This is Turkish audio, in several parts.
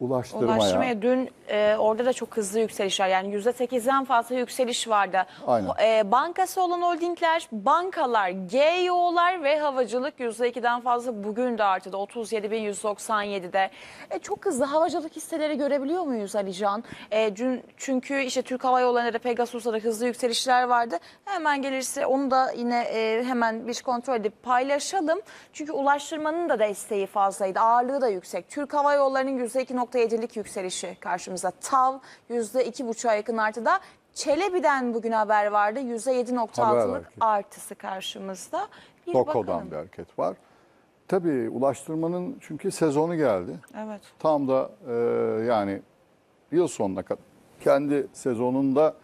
Ulaştırmaya. Ulaştırmaya dün e, orada da çok hızlı yükselişler yani %8'den fazla yükseliş vardı. Aynen. E, bankası olan holdingler, bankalar, GEO'lar ve havacılık %2'den fazla bugün de arttı. 37.197'de. E, çok hızlı havacılık hisseleri görebiliyor muyuz Alican? E, dün, çünkü işte Türk Hava Yolları'nda da Pegasus'ta da hızlı yükselişler vardı. Hemen gelirse onu da yine e, hemen bir kontrol edip paylaşalım. Çünkü ulaştırmanın da desteği fazlaydı. Ağırlığı da yüksek. Türk Hava Yolları'nın %2.7'lik yükselişi karşımızda. TAV %2.5'a yakın artıda. Çelebi'den bugün haber vardı. Haber %7.6'lık hareket. artısı karşımızda. Bir Doko'dan bakalım. bir hareket var. Tabii ulaştırmanın çünkü sezonu geldi. Evet. Tam da e, yani yıl sonuna kadar kendi sezonunda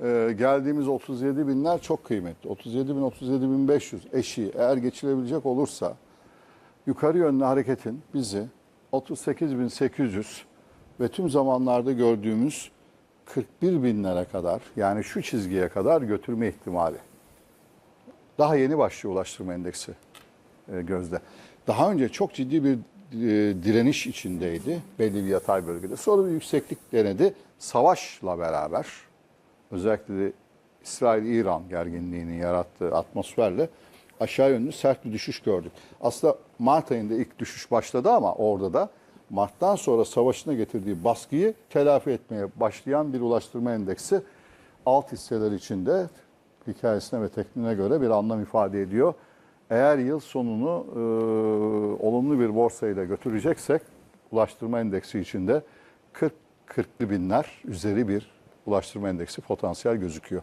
e, geldiğimiz 37 binler çok kıymetli. 37 bin, 37 bin 500 eşiği eğer geçilebilecek olursa yukarı yönlü hareketin bizi 38 bin 800 ve tüm zamanlarda gördüğümüz 41 binlere kadar yani şu çizgiye kadar götürme ihtimali. Daha yeni başlıyor ulaştırma endeksi e, gözde. Daha önce çok ciddi bir e, direniş içindeydi belli bir yatay bölgede. Sonra bir yükseklik denedi. Savaşla beraber özellikle İsrail-İran gerginliğinin yarattığı atmosferle aşağı yönlü sert bir düşüş gördük. Aslında Mart ayında ilk düşüş başladı ama orada da Mart'tan sonra savaşına getirdiği baskıyı telafi etmeye başlayan bir ulaştırma endeksi alt hisseler içinde hikayesine ve tekniğine göre bir anlam ifade ediyor. Eğer yıl sonunu e, olumlu bir borsayla götüreceksek ulaştırma endeksi içinde 40 40'lı binler üzeri bir ulaştırma endeksi potansiyel gözüküyor.